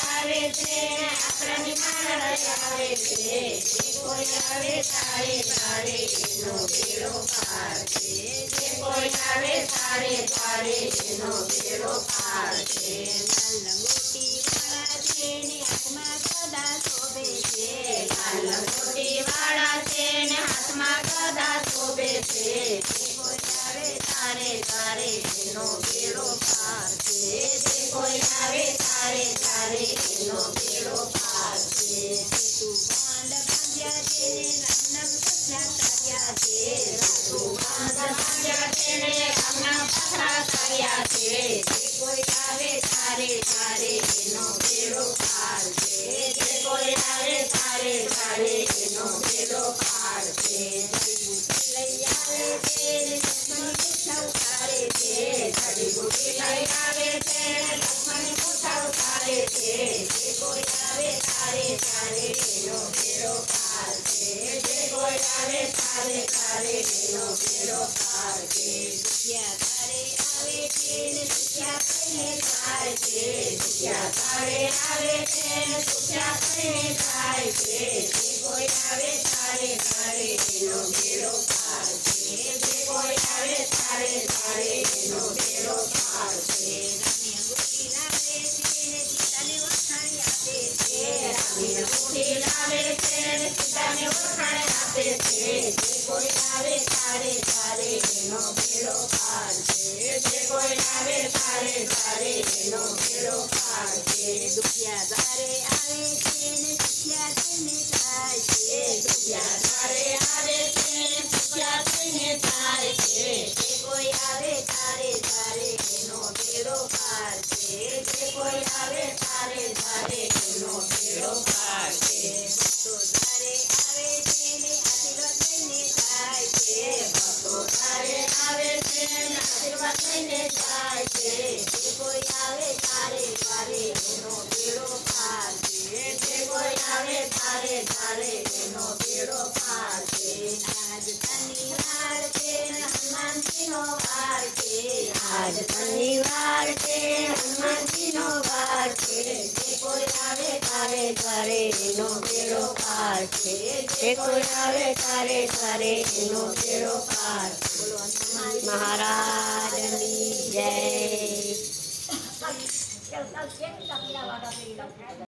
ચડાવે છે ને આંગણાની આવે છે. જે કોઈ આવે તારે તારે, એનો બેડો પાર છે. જે કોઈ આવે તારે તારે, એનો બેડો પાર છે. લાલ મોટી વાળા છે, ને હાથમાં સદા શોભે છે. લાલ મોટી વાળા છે, ને હાથમાં સદા શોભે છે. જે કોઈ આવે તારે તારે, એનો બેડો પાર છે. કોઈ આવે તારે તારે એનો બેડો તારે તારે એનો બેડો પાર છે દુખિયા તારે આવે છે ને દુખિયા કઈને થાય છે દુખિયા તારે આવે છે ને દુખિયા કઈને થાય છે જે કોઈ આવે તારે તારે એનો બેડો પાર છે જે કોઈ આવે તારે તારે એનો બેડો પાર છે રામી અંગૂઠી લાવે છે ને સીતાને વખાણ આપે છે રામી અંગૂઠી લાવે છે ને સીતાને વખાણ છે જે કોઈ આવે તારે તારે એનો ભેળો પાર છે જે કોઈ આવે તારે તારે એનો ભેળો પાર છે દુખિયા તારે આવે છે ને સુખિયા થઈને જાય છે દુખિયા તારે આવે છે ને સુખિયા થાય છે જે કોઈ આવે તારે તારે એનો ભેળો પાર છે જે કોઈ આવે તારે તારે બેડો પાર છે લઈને જાય છે કોઈ આવે તારે તારે એનો ભેડો પાર છે કોઈ આવે તારે તારે એનો ભેડો પાર આજ શનિવાર છે હનુમાનજીનો વાર છે આજ શનિવાર છે હનુમાનજીનો વાર છે જે કોઈ આવે તારે તારે એનો ભેડો પાર છે જે કોઈ આવે તારે તારે એનો ભેડો પાર બોલો હનુમાન મહારાજની જય